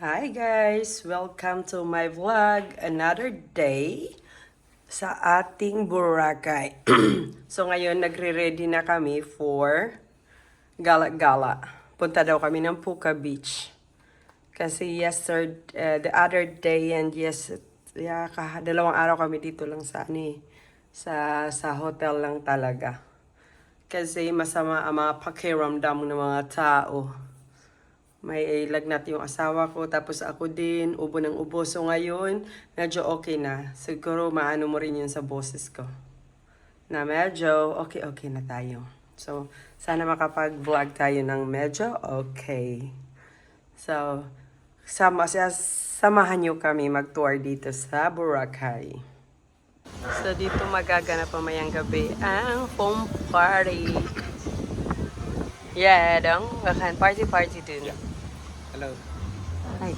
Hi guys! Welcome to my vlog. Another day sa ating Boracay. so ngayon nagre-ready na kami for gala-gala. Punta daw kami ng Puka Beach. Kasi yesterday, uh, the other day and yes, yeah, dalawang araw kami dito lang sa ani sa sa hotel lang talaga. Kasi masama ang mga pakiramdam ng mga tao may lagnat yung asawa ko, tapos ako din, ubo ng ubo. So ngayon, medyo okay na. Siguro maano mo rin yun sa boses ko. Na medyo okay-okay na tayo. So, sana makapag-vlog tayo ng medyo okay. So, sama, samahan nyo kami mag-tour dito sa Boracay. So, dito magaganap pamayang gabi ang home party. Yeah, dong. Party-party dun. Hello. Ay.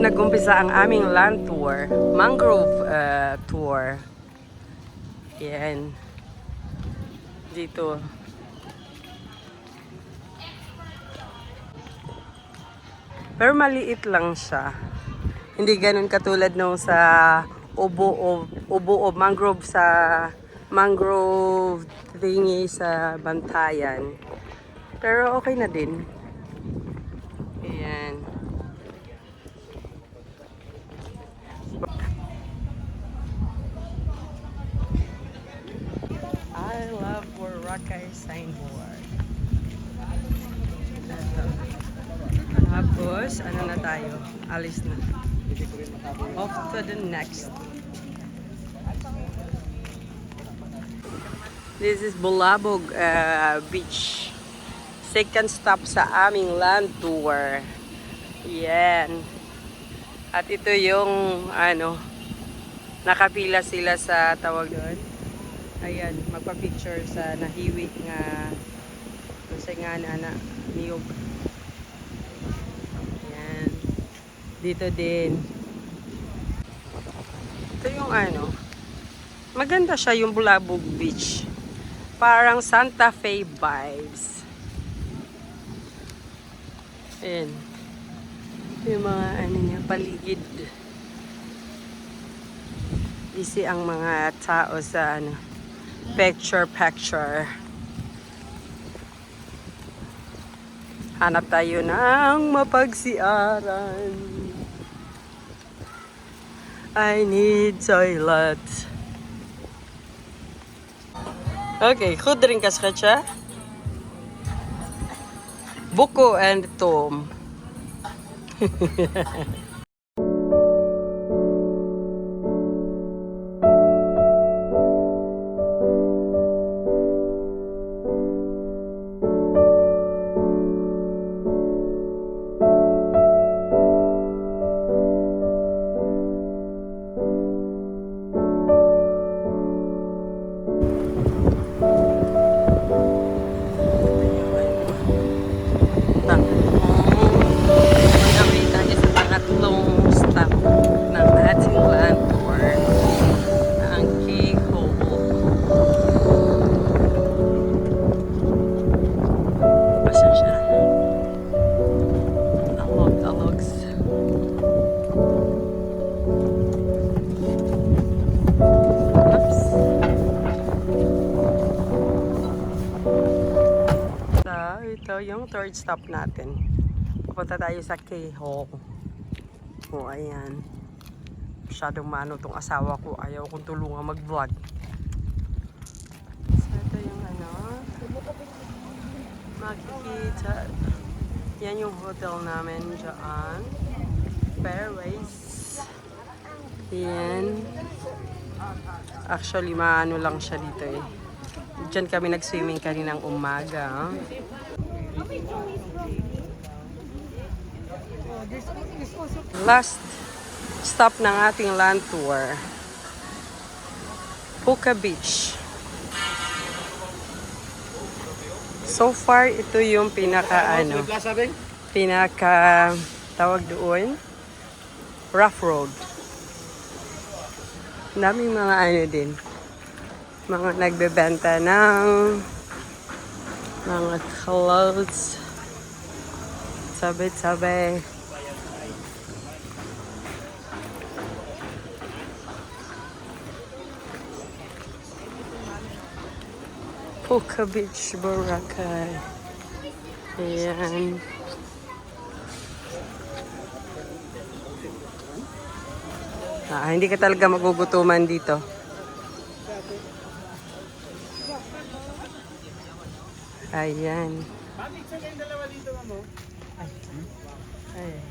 Dito nag-umpisa ang aming land tour. Mangrove uh, tour. Yan. Dito. Pero maliit lang siya. Hindi ganun katulad nung sa ubo o ubo o mangrove sa mangrove thingy sa Bantayan. Pero okay na din. Ayan. Boracay signboard. Ito. Tapos, ano na tayo? Alis na. Off to the next. This is Bulabog uh, Beach. Second stop sa aming land tour. Yan. At ito yung ano, nakapila sila sa tawag doon. Ayan, magpa-picture sa nahiwi nga kasi nga na na niyog. Ayan. Dito din. Ito yung ano, maganda siya yung Bulabog Beach. Parang Santa Fe vibes. Ayan. Yung mga ano niya, paligid. Busy ang mga tao sa ano, picture picture. Hanap tayo ng mapagsiaran. I need toilet. Okay, goed drinken schatje. Boko and Tom. third stop natin. Pupunta tayo sa K-Hole. O, ayan. Masyadong mano tong asawa ko. Ayaw kong tulungan mag-vlog. yung ano, makikita. Yan yung hotel namin dyan. Fairways. Yan. Actually, maano lang siya dito eh. Diyan kami nag-swimming kaninang umaga. Last stop ng ating land tour. Puka Beach. So far, ito yung pinaka ano, pinaka tawag doon, rough road. Daming mga ano din, mga nagbebenta ng mga clothes. Sabi-sabi. Puka Beach, Boracay. Ayan. Ah, hindi ka talaga magugutuman dito. Ayan. Ay.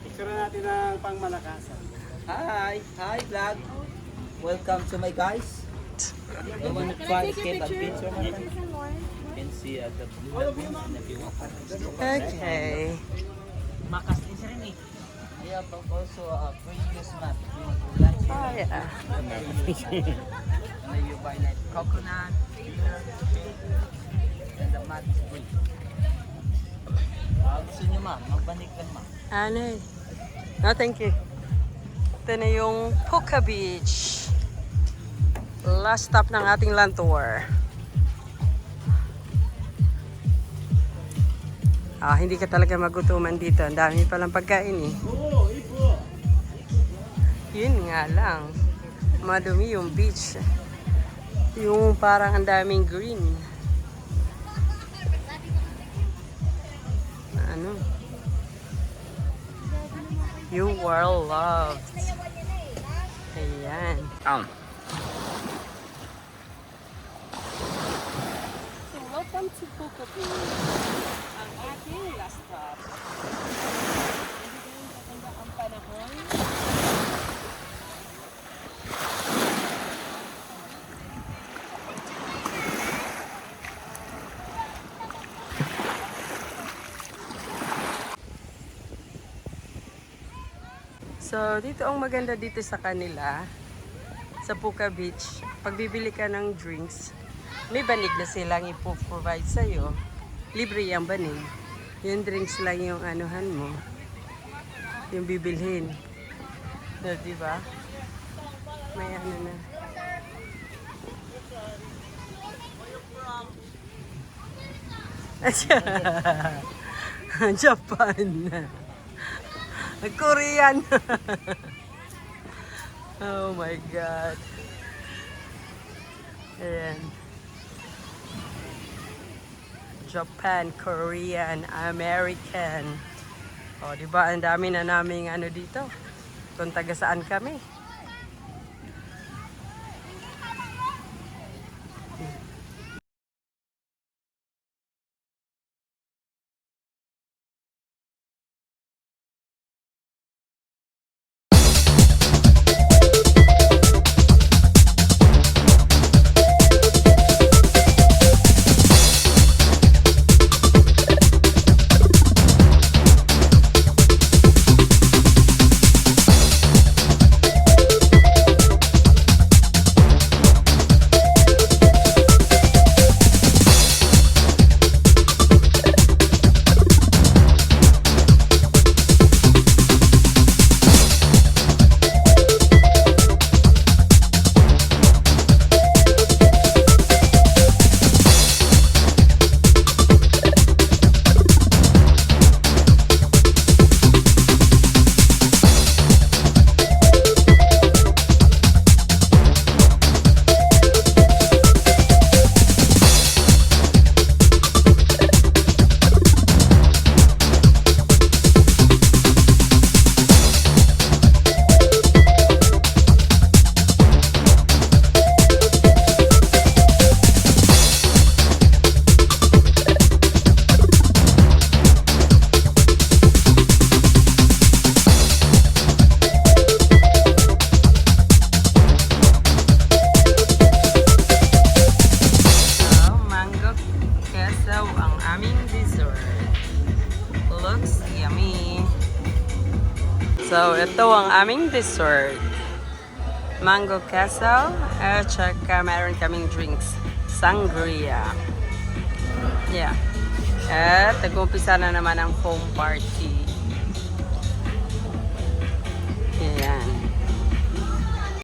Picture natin ang pangmalakasan. Hi, hi vlog. Welcome to my guys. You wanna try to get a picture? You can see uh, the blue lagoon and if you want. Okay. Makas din siya rin eh. We have also a previous map. Want to Oh, yeah. May you buy like coconut, and the map is free. Ah, gusto niyo ma'am, magbanikan ma'am. Ano eh? No, thank you. Ito na yung Puka Beach. Last stop ng ating land tour. Ah, hindi ka talaga magutuman dito. Ang dami palang pagkain eh. Yun nga lang. Madumi yung beach. Yung parang ang daming green. You were loved. Ayan. Um. So, welcome to Puka Beach. Ang ating last stop. Hindi ganun kaganda ang panahon. So, dito ang maganda dito sa kanila, sa Puka Beach, pag bibili ka ng drinks, may banig na silang ipo-provide sa'yo. Libre yung banig. Yung drinks lang yung anuhan mo. Yung bibilhin. No, di ba? May ano na. Japan. Korean. oh my God. Ayan. Japan, Korean, American. O, di ba? Ang dami na naming ano dito. Kung taga saan kami. So, ito ang aming dessert. Mango queso, at saka meron kaming drinks. Sangria. Yeah. At nag-umpisa na naman ang foam party. Ayan.